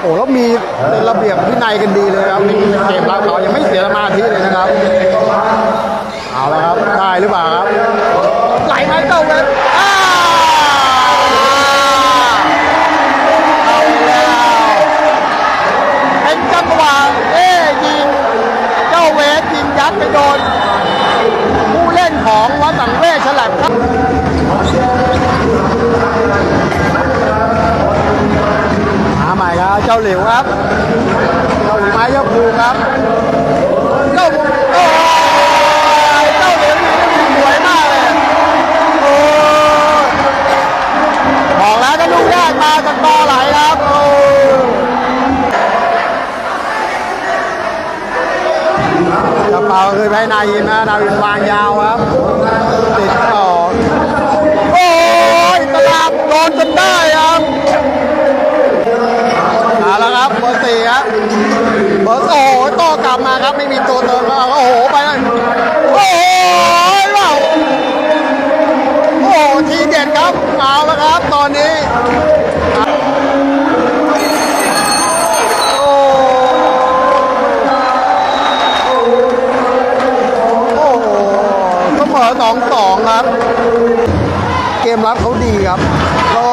เป็นระเบียบวินัยกันดีเลยครับในเกมรับเขายังไม่เสียสมาธิเลยนะครับ เอาละครับได้หรือเปล่าครับไหลไมเต้าเวนอ้าใหม่ครับเจ้าหลิวครับ เจ้าหลิวไม้เจ้าภูครับเจ้าภูโอ้ยเจ้าหลิวนี่สวยมากเลยโอ้บอกแล้วถ้าลูกแรกมาจากตอไหลครับโอ้กระเป๋าคือไปนายินนะนายินวางยาวครับติดต่อโอ้ยตลาดโดนจนได้ อนนี้โอ้โอ้โหเสมอสองสองครับ เกมรับเขาดีครับ ก็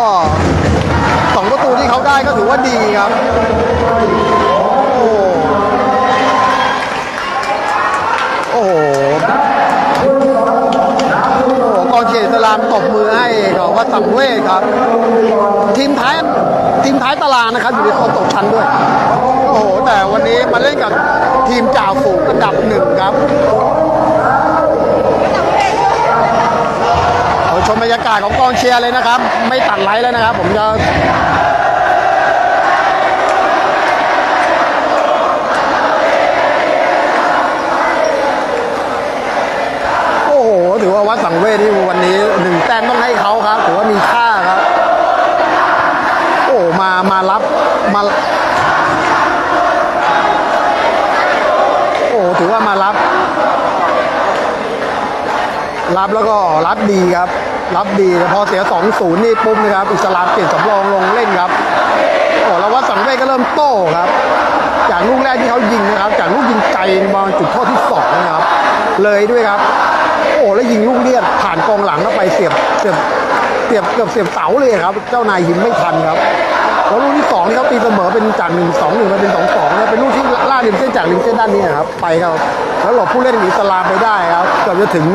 สองประตูที่เขาได้ก็ถือว่าดีครับ ว่าสังเวชครับ ทีมท้ายทีมท้ายตารางนะครับ อยู่ในโซนตกชั้นด้วย โอ้โห แต่วันนี้มาเล่นกับทีมจ่าฝูงอันดับหนึ่งครับชมบรรยากาศของกองเชียร์เลยนะครับ ไม่ตัดไลท์แล้วนะครับ ผมจะโอ้โห ถือว่าวัดสังเวชที่วันนี้หนึ่งแต้มต้องให้เขาครับ ถือว่ามีค่าครับ โอ้มามารับมา โอ้ถือว่ามารับ รับแล้วก็รับดีครับ รับดีแต่พอเสีย 2-0 นี่ปุ๊บนะครับ อิสลามเปลี่ยนสำรองลงเล่นครับโอ้แล้ววัดสังเวชก็เริ่มโต้ครับ จากลูกแรกที่เขายิงนะครับ จากลูกยิงไกลบอลจุดโทษที่สองนะครับ เลยด้วยครับ โอ้แล้วยิงลูกเลียดผ่านกองหลังเข้าไปเสียบเสียบเสียบเกือบเสียบเสาเลยครับ เจ้านายยิงไม่ทันครับแล้วลูกที่สองที่เขาตีเสมอเป็นจากหนึ่งสองหนึ่งมาเป็นสองสองเนี่ยเป็นลูกที่ล่าริมเส้นจากริมเส้นด้านนี้ครับไปครับแล้วหลบผู้เล่นอิสลามไปได้ครับเกือบจะถึง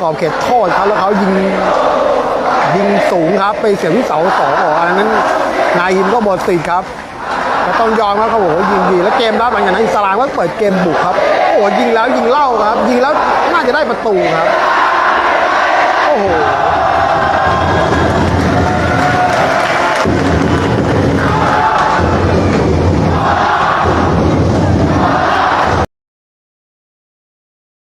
กรอบเขตโทษครับแล้วเขายิงยิงสูงครับ ไปเสียบที่เสาสองออกอันนั้นนายหินก็บทสิครับก็ต้องยอมครับเขาบอกว่ายิงดี แล้วเกมรับหลังจากนั้นอิสลามก็เปิดเกมบุกครับโอ้ยิงแล้วยิงเล่าครับ ยิงแล้วน่าจะได้ประตูครับโอ้โห